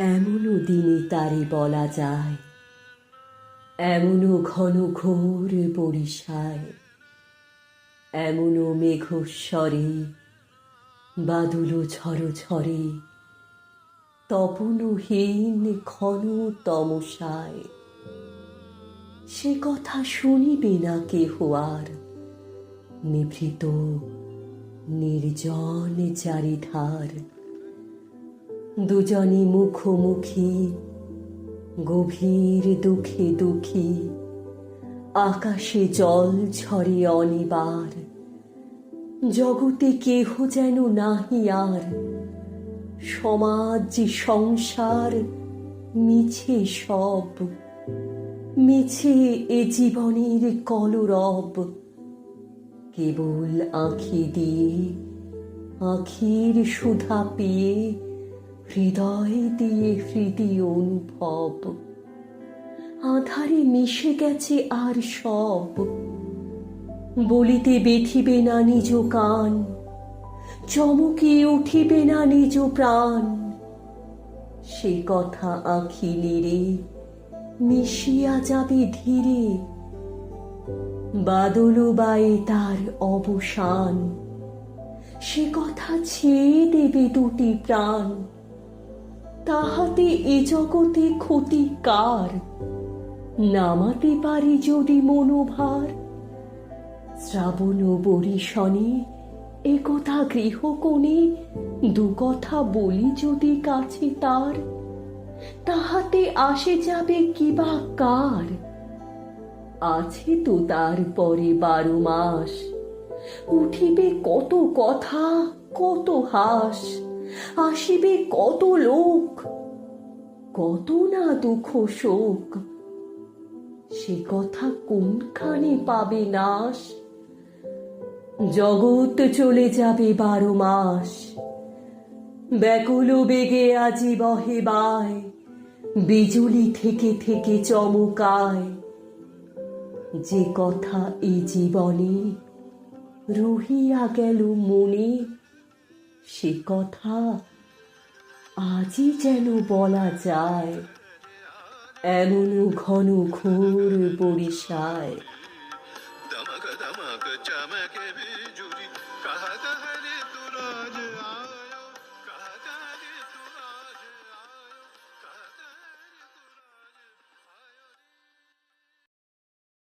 এমনও দিনে তারে বলা যায়, এমনও ঘন ঘোর বরিশায়, এমনও মেঘস্বরে, বাদুলো ঝড় ঝরে তপনহীন ঘন তমসায়। সে কথা শুনিবে না কেহ আর, নিভৃত নির্জন চারিধার। দুজনে মুখোমুখি, গভীর দুঃখে দুঃখী। আকাশে জল ঝরে অনিবার, জগতে কেহ যেন নাহি আর। সমাজ সংসার, মিছে সব। মিছে এ জীবনের কলরব। কেবল আঁখি দিয়ে, আখির সুধা পেয়ে হৃদয় দিয়ে হৃদি অনুভব। আধারে মিশে গেছে আর সব। বলিতে বেথিবে না নিজ কান, চমকে উঠিবে না নিজ প্রাণ। সে কথা আঁখি নিরে মিশিয়া যাবে ধীরে, বাদল বায়ে তার অবসান। সে কথা ছেয়ে দেবে দুটি প্রাণ। তাহাতে এ জগতে ক্ষতি কার? নামাতে পারি যদি মনোভার? শ্রাবণ বরিশনে একথা গৃহকোণে দু কথা বলি যদি কাছে তার? তাহাতে আসে যাবে কিবা কার? আছে তো তার পরে বারো মাস। উঠিবে কত কথা, কত হাস? আসিবে কত লোক? কত না দুঃখ শোক? সে কথা কোনখানে পাবে নাশ? জগৎ চলে যাবে বারো মাস। ব্যাকুল বেগে আজি বহে বায়। বিজুলি থেকে থেকে চমকায়। যে কথা এই জীবনে রহিয়া গেল মনে সে কথা আজই যেন বলা যায়। এমন ঘন ঘোর বরিশায়